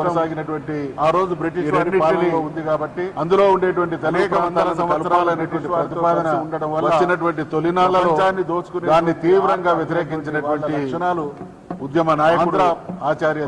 కొనసాగినటువంటి ఆ రోజు బ్రిటిష్ ఉంది కాబట్టి అందులో ఉండేటువంటి అనేక వందల సంవత్సరాలైనటువంటి ప్రతిపాదన ఉండడం వల్ల వచ్చినటువంటి తొలినాళ్ళలో దోచుకుని దాన్ని తీవ్రంగా వ్యతిరేకించినటువంటి లక్షణాలు ఉద్యమ నాయకుడు ఆచార్య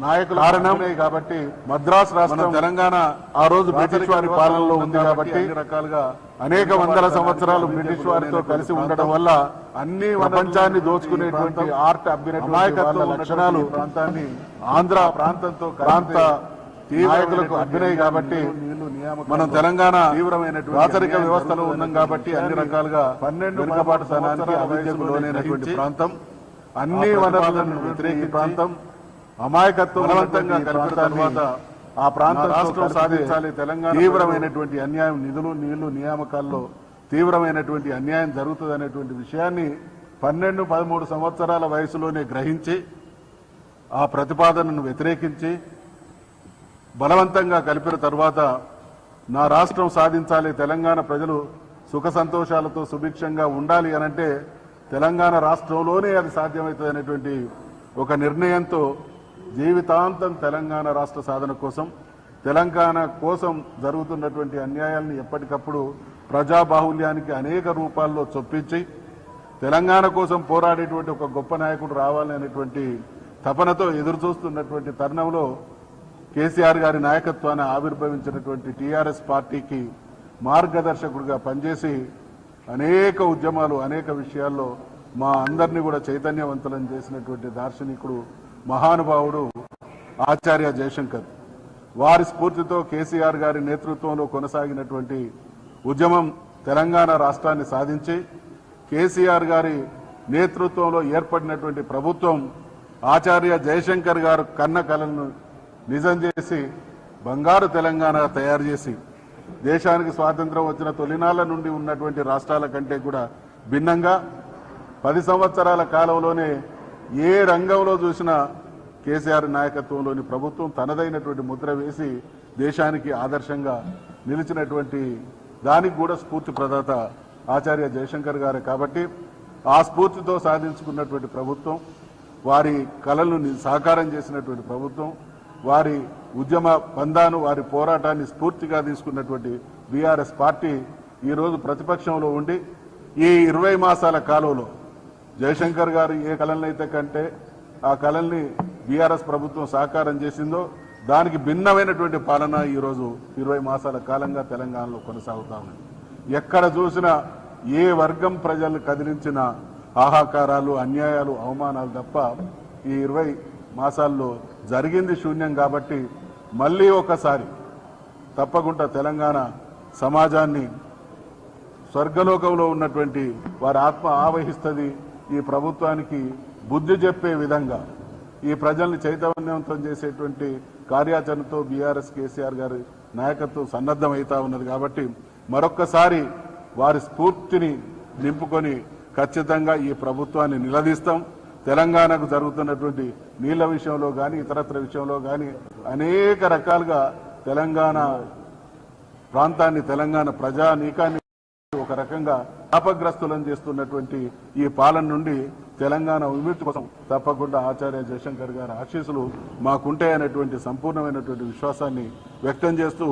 నాయకులు కారణం కాబట్టి మద్రాస్ రాష్ట్రం తెలంగాణ ఆ రోజు బ్రిటిష్ వారి పాలనలో ఉంది కాబట్టి రకాలుగా అనేక వందల సంవత్సరాలు బ్రిటిష్ వారితో కలిసి ఉండడం వల్ల అన్ని ప్రపంచాన్ని దోచుకునేటువంటి ఆర్ట్ అభ్యునటువంటి లక్షణాలు ప్రాంతాన్ని ఆంధ్ర ప్రాంతంతో ప్రాంత నాయకులకు అభ్యునయి కాబట్టి మనం తెలంగాణ తీవ్రమైనటువంటి రాచరిక వ్యవస్థలో ఉన్నాం కాబట్టి అన్ని రకాలుగా పన్నెండు వెనుకబాటుతనానికి అభివృద్ధికి లోనైనటువంటి ప్రాంతం. అన్ని వనరులను వ్యతిరేకి ప్రాంతం అమాయకత్వం బలవంతంగా కలిపిన తర్వాత ఆ ప్రాంతం రాష్ట్రం సాధించాలి. తెలంగాణ తీవ్రమైనటువంటి అన్యాయం నిధులు నీళ్ళు నియామకాల్లో తీవ్రమైనటువంటి అన్యాయం జరుగుతుంది అనేటువంటి విషయాన్ని పన్నెండు పదమూడు సంవత్సరాల వయసులోనే గ్రహించి ఆ ప్రతిపాదనను వ్యతిరేకించి బలవంతంగా కలిపిన తర్వాత నా రాష్ట్రం సాధించాలి తెలంగాణ ప్రజలు సుఖ సంతోషాలతో సుభిక్షంగా ఉండాలి అనంటే తెలంగాణ రాష్ట్రంలోనే అది సాధ్యమవుతుంది అనేటువంటి ఒక నిర్ణయంతో జీవితాంతం తెలంగాణ రాష్ట్ర సాధన కోసం తెలంగాణ కోసం జరుగుతున్నటువంటి అన్యాయాల్ని ఎప్పటికప్పుడు ప్రజాబాహుల్యానికి అనేక రూపాల్లో చొప్పించి తెలంగాణ కోసం పోరాడేటువంటి ఒక గొప్ప నాయకుడు రావాలనేటువంటి తపనతో ఎదురుచూస్తున్నటువంటి తరుణంలో కేసీఆర్ గారి నాయకత్వాన్ని ఆవిర్భవించినటువంటి టీఆర్ఎస్ పార్టీకి మార్గదర్శకుడిగా పనిచేసి అనేక ఉద్యమాలు అనేక విషయాల్లో మా అందరినీ కూడా చైతన్యవంతులం చేసినటువంటి దార్శనికుడు మహానుభావుడు ఆచార్య జయశంకర్. వారి స్ఫూర్తితో కేసీఆర్ గారి నేతృత్వంలో కొనసాగినటువంటి ఉద్యమం తెలంగాణ రాష్ట్రాన్ని సాధించి కేసీఆర్ గారి నేతృత్వంలో ఏర్పడినటువంటి ప్రభుత్వం ఆచార్య జయశంకర్ గారు కన్న కలను నిజం చేసి బంగారు తెలంగాణ తయారు చేసి దేశానికి స్వాతంత్రం వచ్చిన తొలినాళ్ళ నుండి ఉన్నటువంటి రాష్ట్రాల కంటే కూడా భిన్నంగా పది సంవత్సరాల కాలంలోనే ఏ రంగంలో చూసినా కేసీఆర్ నాయకత్వంలోని ప్రభుత్వం తనదైనటువంటి ముద్ర వేసి దేశానికి ఆదర్శంగా నిలిచినటువంటి దానికి కూడా స్ఫూర్తి ప్రదాత ఆచార్య జయశంకర్ గారే కాబట్టి ఆ స్ఫూర్తితో సాధించుకున్నటువంటి ప్రభుత్వం వారి కళలను సహకారం సాకారం చేసినటువంటి ప్రభుత్వం వారి ఉద్యమ బంధాను వారి పోరాటాన్ని స్ఫూర్తిగా తీసుకున్నటువంటి బీఆర్ఎస్ పార్టీ ఈరోజు ప్రతిపక్షంలో ఉండి ఈ ఇరవై మాసాల కాలంలో జయశంకర్ గారు ఏ కళలనైతే కంటే ఆ కళల్ని బీఆర్ఎస్ ప్రభుత్వం సాకారం చేసిందో దానికి భిన్నమైనటువంటి పాలన ఈరోజు ఇరవై మాసాల కాలంగా తెలంగాణలో కొనసాగుతా ఉంది. ఎక్కడ చూసినా ఏ వర్గం ప్రజల్ని కదిలించిన ఆహాకారాలు అన్యాయాలు అవమానాలు తప్ప ఈ ఇరవై మాసాల్లో జరిగింది శూన్యం కాబట్టి మళ్ళీ ఒకసారి తప్పకుండా తెలంగాణ సమాజాన్ని స్వర్గలోకంలో ఉన్నటువంటి వారి ఆత్మ ఆవహిస్తుంది. ఈ ప్రభుత్వానికి బుద్ధి చెప్పే విధంగా ఈ ప్రజల్ని చైతన్యవంతం చేసేటువంటి కార్యాచరణతో బీఆర్ఎస్ కేసీఆర్ గారి నాయకత్వం సన్నద్ధమవుతా ఉన్నది కాబట్టి మరొక్కసారి వారి స్ఫూర్తిని నింపుకొని ఖచ్చితంగా ఈ ప్రభుత్వాన్ని నిలదీస్తాం. తెలంగాణకు జరుగుతున్నటువంటి నీళ్ళ విషయంలో కానీ ఇతరత్ర విషయంలో కానీ అనేక రకాలుగా తెలంగాణ ప్రాంతాన్ని తెలంగాణ ప్రజానీకాన్ని ఒక రకంగా శాపగ్రస్తులను చేస్తున్నటువంటి ఈ పాలన నుండి తెలంగాణ విముక్తి కోసం తప్పకుండా ఆచార్య జయశంకర్ గారి ఆశీస్సులు మాకుంటాయనేటువంటి సంపూర్ణమైనటువంటి విశ్వాసాన్ని వ్యక్తం చేస్తూ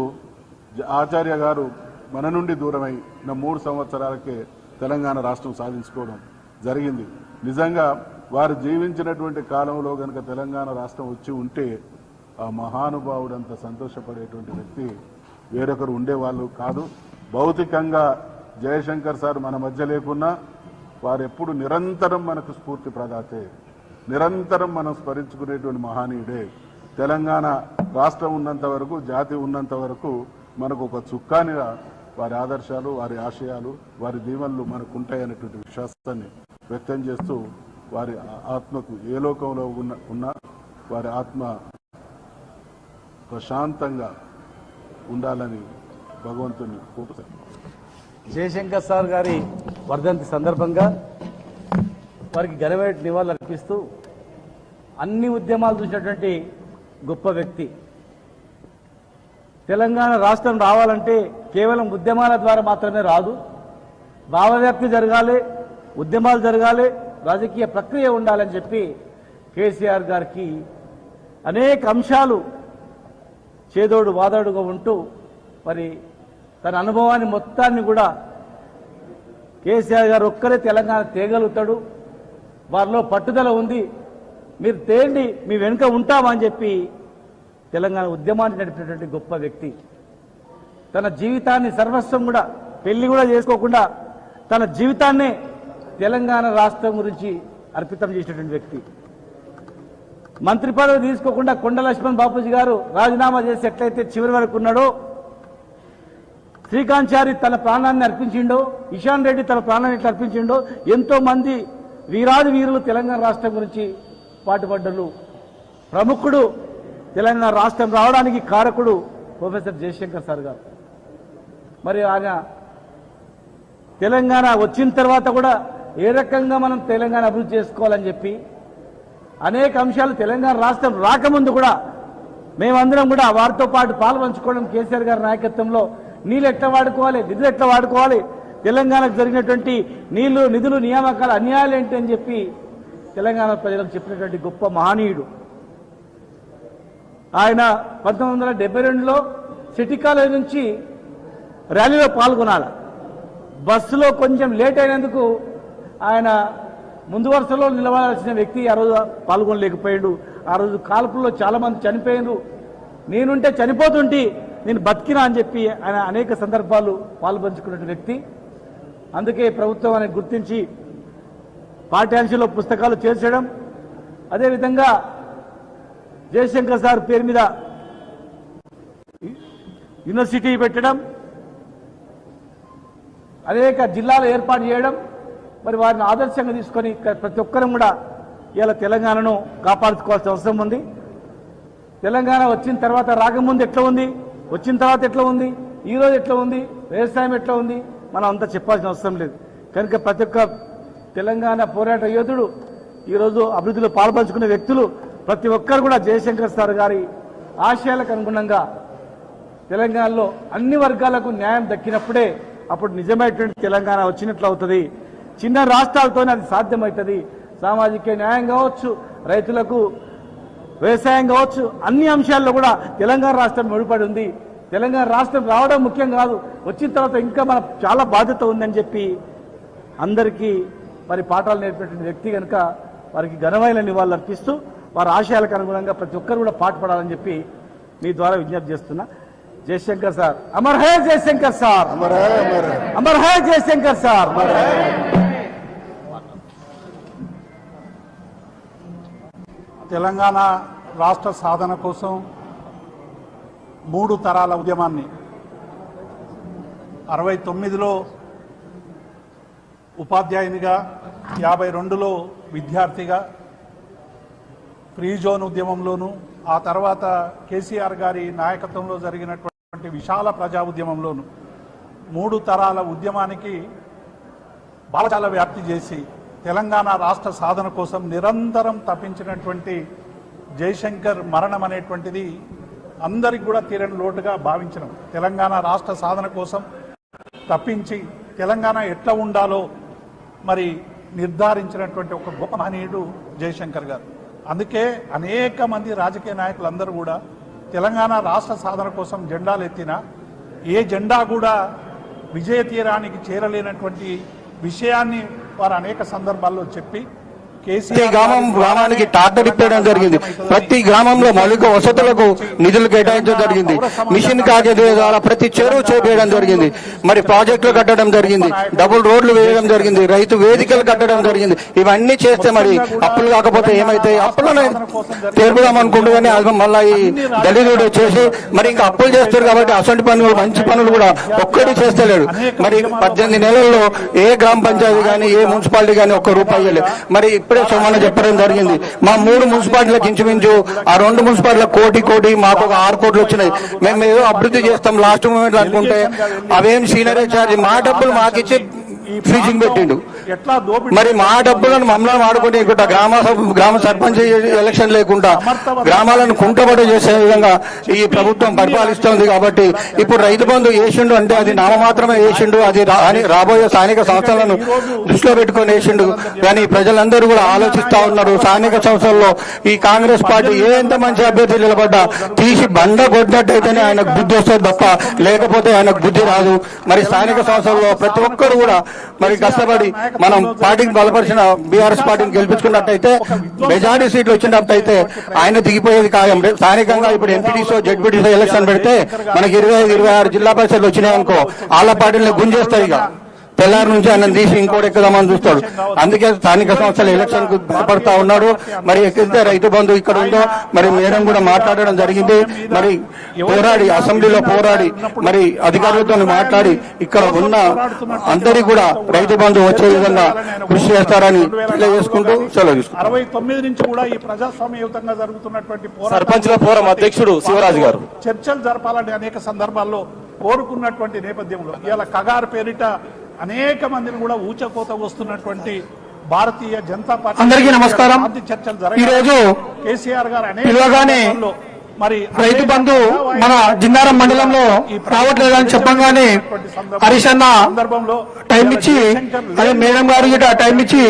ఆచార్య గారు మన నుండి దూరమై నా మూడు సంవత్సరాలకే తెలంగాణ రాష్ట్రం సాధించుకోవడం జరిగింది. నిజంగా వారు జీవించినటువంటి కాలంలో గనక తెలంగాణ రాష్ట్రం వచ్చి ఉంటే ఆ మహానుభావుడంత సంతోషపడేటువంటి వ్యక్తి వేరొకరు ఉండేవాళ్ళు కాదు. భౌతికంగా జయశంకర్ సార్ మన మధ్య లేకున్నా వారు ఎప్పుడు నిరంతరం మనకు స్ఫూర్తి ప్రదాతే. నిరంతరం మనం స్మరించుకునేటువంటి మహానీయుడే. తెలంగాణ రాష్ట్రం ఉన్నంత వరకు జాతి ఉన్నంత వరకు మనకు ఒక చుక్కానిగా వారి ఆదర్శాలు వారి ఆశయాలు వారి దీవెనలు మనకు ఉంటాయనేటువంటి విశ్వాసాన్ని వ్యక్తం చేస్తూ వారి ఆత్మకు ఏ లోకంలో ఉన్న ఉన్నా వారి ఆత్మ ప్రశాంతంగా ఉండాలని భగవంతుని కోరుతాను జయశంకర్ సార్ గారి వర్ధంతి సందర్భంగా వారికి ఘనమైన నివాళులు అర్పిస్తూ అన్ని ఉద్యమాలు చూసినటువంటి గొప్ప వ్యక్తి. తెలంగాణ రాష్ట్రం రావాలంటే కేవలం ఉద్యమాల ద్వారా మాత్రమే రాదు. భావవ్యాప్తి జరగాలి ఉద్యమాలు జరగాలి రాజకీయ ప్రక్రియ ఉండాలని చెప్పి కేసీఆర్ గారికి అనేక అంశాలు చేదోడు వాదోడుగా ఉంటూ మరి తన అనుభవాన్ని మొత్తాన్ని కూడా కేసీఆర్ గారు ఒక్కరే తెలంగాణ తేగలుగుతాడు. వారిలో పట్టుదల ఉంది. మీరు తేండి మీ వెనుక ఉంటామని చెప్పి తెలంగాణ ఉద్యమాన్ని నడిపినటువంటి గొప్ప వ్యక్తి. తన జీవితాన్ని సర్వస్వం కూడా పెళ్ళి కూడా చేసుకోకుండా తన జీవితాన్నే తెలంగాణ రాష్ట్రం గురించి అర్పితం చేసినటువంటి వ్యక్తి. మంత్రి పదవి తీసుకోకుండా కొండ లక్ష్మణ్ బాపూజీ గారు రాజీనామా చేసి ఎట్లయితే చివరి వరకు ఉన్నాడో శ్రీకాంత్ చారి తన ప్రాణాన్ని అర్పించిండో ఇషాన్ రెడ్డి తన ప్రాణాన్ని ఎట్లా అర్పించిండో ఎంతో మంది వీరాది వీరులు తెలంగాణ రాష్ట్రం గురించి పాటుపడ్డలు ప్రముఖుడు తెలంగాణ రాష్ట్రం రావడానికి కారకుడు ప్రొఫెసర్ జయశంకర్ సార్ గారు. మరి ఆయన తెలంగాణ వచ్చిన తర్వాత కూడా ఏ రకంగా మనం తెలంగాణ అభివృద్ధి చేసుకోవాలని చెప్పి అనేక అంశాలు తెలంగాణ రాష్ట్రం రాకముందు కూడా మేమందరం కూడా వారితో పాటు పాల్పంచుకోవడం కేసీఆర్ గారి నాయకత్వంలో నీళ్ళు ఎట్లా వాడుకోవాలి? నిధులు ఎట్లా వాడుకోవాలి? తెలంగాణకు జరిగినటువంటి నీళ్ళు నిధులు నియామకాలు అన్యాయాలు ఏంటి అని చెప్పి తెలంగాణ ప్రజలకు చెప్పినటువంటి గొప్ప మహనీయుడు. ఆయన పంతొమ్మిది వందల డెబ్బై రెండులో సిటీ కాలేజ్ నుంచి ర్యాలీలో పాల్గొనాలి. బస్సులో కొంచెం లేట్ అయినందుకు ఆయన ముందు వరుసలో నిలబడాల్సిన వ్యక్తి ఆ రోజు పాల్గొనలేకపోయాడు. ఆ రోజు కాల్పుల్లో చాలామంది చనిపోయారు నేనుంటే చనిపోతుంటే. నేను బతికినా అని చెప్పి ఆయన అనేక సందర్భాలు పాల్పంచుకున్న వ్యక్తి. అందుకే ప్రభుత్వం ఆయన గుర్తించి పాఠ్యాంశంలో పుస్తకాలు చేర్చడం. అదేవిధంగా జయశంకర్ సార్ పేరు మీద యూనివర్సిటీ పెట్టడం. అనేక జిల్లాలు ఏర్పాటు చేయడం. మరి వారిని ఆదర్శంగా తీసుకొని ప్రతి ఒక్కరం కూడా ఇలా తెలంగాణను కాపాడుకోవాల్సిన అవసరం ఉంది. తెలంగాణ వచ్చిన తర్వాత రాకముందు ఎట్లా ఉంది? వచ్చిన తర్వాత ఎట్లా ఉంది? ఈ రోజు ఎట్లా ఉంది? వ్యవసాయం ఎట్లా ఉంది? మనం అంతా చెప్పాల్సిన అవసరం లేదు. కనుక ప్రతి ఒక్క తెలంగాణ పోరాట యోధుడు ఈరోజు అభివృద్ధిలో పాల్పంచుకునే వ్యక్తులు ప్రతి ఒక్కరు కూడా జయశంకర్ సార్ గారి ఆశయాలకు అనుగుణంగా తెలంగాణలో అన్ని వర్గాలకు న్యాయం దక్కినప్పుడే అప్పుడు నిజమైనటువంటి తెలంగాణ వచ్చినట్లు అవుతుంది. చిన్న రాష్ట్రాలతోనే అది సాధ్యమవుతుంది. సామాజిక న్యాయం కావచ్చు రైతులకు వ్యవసాయం కావచ్చు అన్ని అంశాల్లో కూడా తెలంగాణ రాష్ట్రం ముడిపడి ఉంది. తెలంగాణ రాష్ట్రం రావడం ముఖ్యం కాదు. వచ్చిన తర్వాత ఇంకా మన చాలా బాధ్యత ఉందని చెప్పి అందరికీ మరి పాఠాలు నేర్పేటువంటి వ్యక్తి కనుక వారికి ఘనమైన నివాళులు అర్పిస్తూ వారి ఆశయాలకు అనుగుణంగా ప్రతి ఒక్కరు కూడా పాటుపడాలని చెప్పి మీ ద్వారా విజ్ఞప్తి చేస్తున్నా. జయశంకర్ సార్. అమర్ హే జయశంకర్ సార్. అమర్ హై, జయశంకర్ సార్. తెలంగాణ రాష్ట్ర సాధన కోసం మూడు తరాల ఉద్యమాన్ని అరవై తొమ్మిదిలో ఉపాధ్యాయునిగా యాభై రెండులో విద్యార్థిగా ఫ్రీ జోన్ ఉద్యమంలోను ఆ తర్వాత కేసీఆర్ గారి నాయకత్వంలో జరిగినటువంటి విశాల ప్రజా ఉద్యమంలోను మూడు తరాల ఉద్యమానికి బాలచాల వ్యాప్తి చేసి తెలంగాణ రాష్ట్ర సాధన కోసం నిరంతరం తప్పించినటువంటి జయశంకర్ మరణం అనేటువంటిది అందరికి కూడా తీరని లోటుగా భావించడం. తెలంగాణ రాష్ట్ర సాధన కోసం తప్పించి తెలంగాణ ఎట్లా ఉండాలో మరి నిర్ధారించినటువంటి ఒక గొప్ప మహనీయుడు జయశంకర్ గారు. అందుకే అనేక మంది రాజకీయ నాయకులందరూ కూడా తెలంగాణ రాష్ట్ర సాధన కోసం జెండాలు ఎత్తిన ఏ జెండా కూడా విజయ తీరానికి చేరలేనటువంటి విషయాన్ని వారు అనేక సందర్భాల్లో చెప్పి ప్రతి గ్రామం గారి గ్రామానికి ట్రాక్టర్ ఇప్పడం జరిగింది. ప్రతి గ్రామంలో మౌలిక వసతులకు నిధులు కేటాయించడం జరిగింది. మిషన్ కాగేది ద్వారా ప్రతి చెరువు చేపేయడం జరిగింది. మరి ప్రాజెక్టులు కట్టడం జరిగింది. డబుల్ రోడ్లు వేయడం జరిగింది. రైతు వేదికలు కట్టడం జరిగింది. ఇవన్నీ చేస్తే మరి అప్పులు కాకపోతే ఏమైతాయి అప్పులను తీర్పుదాం అనుకుంటూ కానీ మళ్ళీ ఈ దళితుడు చేసి మరి ఇంకా అప్పులు చేస్తారు కాబట్టి అసంటి పనులు మంచి పనులు కూడా ఒక్కటి చేస్తలేడు. మరి పద్దెనిమిది నెలల్లో ఏ గ్రామ పంచాయతీ కానీ ఏ మున్సిపాలిటీ కానీ ఒక్క రూపాయి మరి ఇప్పుడే సోమన్న చెప్పడం జరిగింది. మా మూడు మున్సిపాలిటీలకు ఇంచుమించు ఆ రెండు మున్సిపాలిటీల కోటి కోటి మాకు ఒక ఆరు కోట్లు వచ్చినాయి. మేము ఏదో అభివృద్ధి చేస్తాం లాస్ట్ మూమెంట్ అనుకుంటే. అవేం సీనరీ చార్జ్ మా డబ్బులు మాకిచ్చి ప్రాంతం పెట్టిండు. మరి మా డబ్బులను మమ్మల్ని వాడుకుంటే ఇక్కడ గ్రామ గ్రామ సర్పంచ్ ఎలక్షన్ లేకుండా గ్రామాలను కుంటబడి చేసే విధంగా ఈ ప్రభుత్వం పరిపాలిస్తోంది కాబట్టి ఇప్పుడు రైతు బంధు వేసిండు అంటే అది నామమాత్రమే వేసిండు అది రాబోయే స్థానిక సంస్థలను దృష్టిలో పెట్టుకొని వేసిండు. కానీ ప్రజలందరూ కూడా ఆలోచిస్తా ఉన్నారు. స్థానిక సంస్థల్లో ఈ కాంగ్రెస్ పార్టీ ఏ ఎంత మంచి అభ్యర్థి నిలబడ్డా తీసి బండ కొట్టినట్టయితేనే ఆయనకు బుద్ధి వస్తుంది తప్ప లేకపోతే ఆయనకు బుద్ధి రాదు. మరి స్థానిక సంస్థల్లో ప్రతి ఒక్కరు కూడా మరి కష్టపడి మనం పార్టీకి బలపరిచిన బీఆర్ఎస్ పార్టీని గెలిపించుకున్నట్టయితే మెజారిటీ సీట్లు వచ్చినట్టయితే ఆయన దిగిపోయేది ఖాయం. రేపు స్థానికంగా ఇప్పుడు ఎంపీటీసో జడ్పీటీసో ఎలక్షన్ పెడితే మనకి ఇరవై ఐదు ఇరవై ఆరు జిల్లా పరిషత్లు వచ్చినాయి అనుకో వాళ్ళ పార్టీని గుంజేస్తాయి ఇక. తెల్లారి నుంచి ఆయన తీసి ఇంకోటి ఎక్కుదామని చూస్తాడు. అందుకే స్థానిక సంస్థల ఎలక్షన్కు భయపడతా ఉన్నాడు. మరి ఎక్కితే రైతు బంధు ఇక్కడ ఉందో మరి మేడం కూడా మాట్లాడడం జరిగింది. మరి పోరాడి అసెంబ్లీలో పోరాడి మరి అధికారులతో మాట్లాడి ఇక్కడ ఉన్న అందరి కూడా రైతు బంధు వచ్చే విధంగా కృషి చేస్తారని తెలియజేసుకుంటూ సెలవు తీసుకుంటాం అరవై తొమ్మిది నుంచి కూడా ఈ ప్రజాస్వామ్యయుతంగా జరుగుతున్నటువంటి పోరాటం సర్పంచ్ల ఫోరం అధ్యక్షుడు శివరాజు గారు. చర్చలు జరపాలని అనేక సందర్భాల్లో కోరుకున్నటువంటి నేపథ్యంలో ఇవాళ కగారు పేరిట అనేక మందిని కూడా ఊచకోత వస్తున్నటువంటి భారతీయ జనతా పార్టీ అందరికీ నమస్కారం. చర్చలు. ఈరోజు కేసీఆర్ గారు అనేక మరి రైతు బంధు మన జిన్నారం మండలంలో రావట్లేదని చెప్పంగానే హరీష్ అన్న సందర్భంలో టైం ఇచ్చి అదే మేడం గారు టైం ఇచ్చి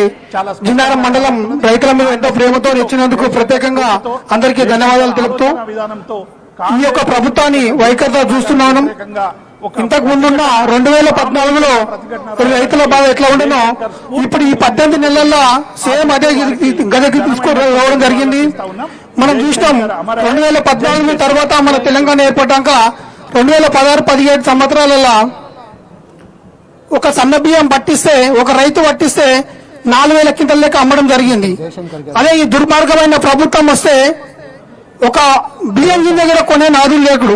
జిన్నారం మండలం రైతుల మీద ఎంతో ప్రేమతో ఇచ్చినందుకు ప్రత్యేకంగా అందరికీ ధన్యవాదాలు తెలుపుతూ ఈ యొక్క ప్రభుత్వాన్ని వైఖరితో చూస్తున్నాను ఇంతకు ముందున్న రెండు వేల పద్నాలుగులో రైతుల బాధ ఎట్లా ఉండనో ఇప్పుడు ఈ పద్దెనిమిది నెలల్లో సేమ్ అదే గది- గదికి తీసుకొని రావడం జరిగింది. మనం చూసినాం రెండు వేల పద్నాలుగు తర్వాత మన తెలంగాణ ఏర్పడ్డాక రెండు వేల పదహారు పదిహేడు సంవత్సరాలలో ఒక సన్న బియ్యం పట్టిస్తే ఒక రైతు పట్టిస్తే నాలుగు వేల కింటల లెక్క అమ్మడం జరిగింది. అదే ఈ దుర్మార్గమైన ప్రభుత్వం వస్తే ఒక బియ్యం గింజ కూడా కొనే నాదులు లేకుడు.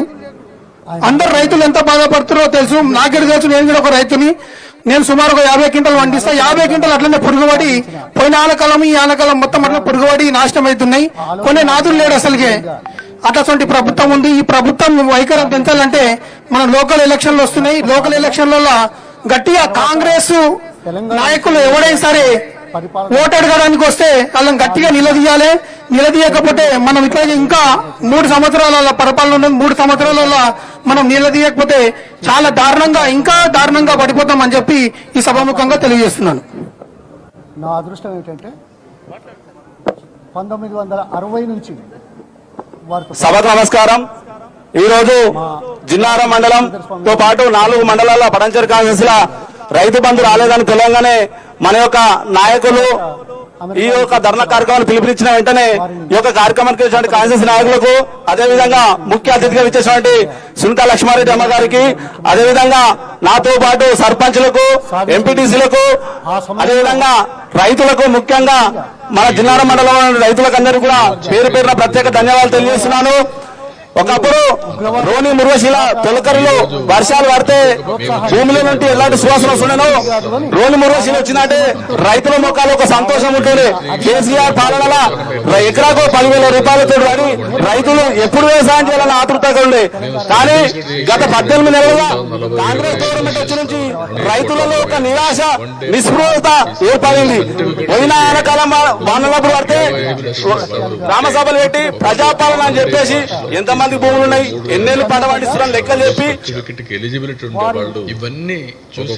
అందరు రైతులు ఎంత బాధపడుతున్నారో తెలుసు. నాకే తెలుసు నేను కూడా ఒక రైతుని. నేను సుమారు ఒక యాభై క్వింటల్ వండిస్తా యాభై క్వింటల్ అట్లనే పురుగుబడి పోయిన ఆనకాలం ఈ ఆనకాలం మొత్తం అట్లా పురుగుబడి నాశనం అవుతున్నాయి కొన్ని నాదులు లేడు అసలుకే. అట్లాంటి ప్రభుత్వం ఉంది. ఈ ప్రభుత్వం వైఖరి పెంచాలంటే మన లోకల్ ఎలక్షన్లు వస్తున్నాయి. లోకల్ ఎలక్షన్లలో గట్టిగా కాంగ్రెస్ నాయకులు ఎవడైనా సరే ఓటు అడగడానికి వస్తే వాళ్ళని గట్టిగా నిలదీయాలి. నిలదీయకపోతే మనం ఇట్లాగే ఇంకా మూడు సంవత్సరాల పరిపాలన ఉన్నది మూడు సంవత్సరాల మనం నిలదీయకపోతే చాలా దారుణంగా ఇంకా దారుణంగా పడిపోతామని చెప్పి ఈ సభాముఖంగా తెలియజేస్తున్నాను. నా అదృష్టం ఏమిటంటే పంతొమ్మిది వందల అరవై నుంచి వారు సభకు నమస్కారం. ఈ రోజు జిన్నారం మండలంతో పాటు నాలుగు మండలాల పడంచర్ కాంగ్రెస్ ల రైతు బంధు రాలేదని తెలియగానే మన యొక్క నాయకులు ఈ యొక్క ధర్నా కార్యక్రమాన్ని పిలుపునిచ్చిన వెంటనే ఈ యొక్క కార్యక్రమానికి వచ్చినటువంటి కాంగ్రెస్ నాయకులకు అదే విధంగా ముఖ్య అతిథిగా ఇచ్చేసినటువంటి సునీత లక్ష్మారెడ్డి అమ్మ గారికి అదే విధంగా నాతో పాటు సర్పంచ్లకు ఎంపీటీసీలకు అదే విధంగా రైతులకు ముఖ్యంగా మన జిల్లాల మండలంలోని రైతులకు అందరికీ కూడా పేరు పేరున ప్రత్యేక ధన్యవాదాలు తెలియజేస్తున్నాను. ఒకప్పుడు రోని మురువశిల తొలకరిలో వర్షాలు పడితే భూమిలో నుండి ఎలాంటి సువాసన వస్తుండేనో? రోని మురువశిల వచ్చిందంటే రైతుల మొక్కలు ఒక సంతోషం ఉంటుంది. కేసీఆర్ పాలనల ఎకరాకు పదివేల రూపాయలతో పడి రైతులు ఎప్పుడు వ్యవసాయం చేయాలని ఆతృతగా ఉండే కానీ గత పద్దెనిమిది నెలలుగా కాంగ్రెస్ గవర్నమెంట్ వచ్చి నుంచి రైతులలో ఒక నిరాశ నిస్పృహత ఏర్పడింది. పోయిన ఆనకాలం వానలప్పుడు పడితే రామసభలు పెట్టి ప్రజాపాలన అని చెప్పేసి ఎంతమంది భూములు ఉన్నాయి. ఎన్నేళ్ళు పంట పండిస్తున్నారని లెక్కలు చెప్పి. సర్టిఫికెట్కి ఎలిజిబిలిటీ ఉండే వాళ్ళు ఇవన్నీ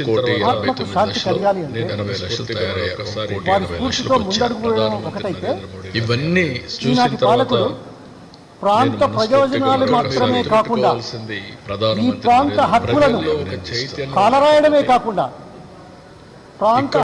కోటి ఎనభై తొమ్మిది ఎనభై లక్షలు ఎనభై లక్షలకు మోడీ ఇవన్నీ చూసిన తర్వాత ప్రాంత ప్రయోజనాలు మాత్రమే కాకుండా ఈ ప్రాంత హక్కులను కాలరాయడమే కాకుండా ప్రాంత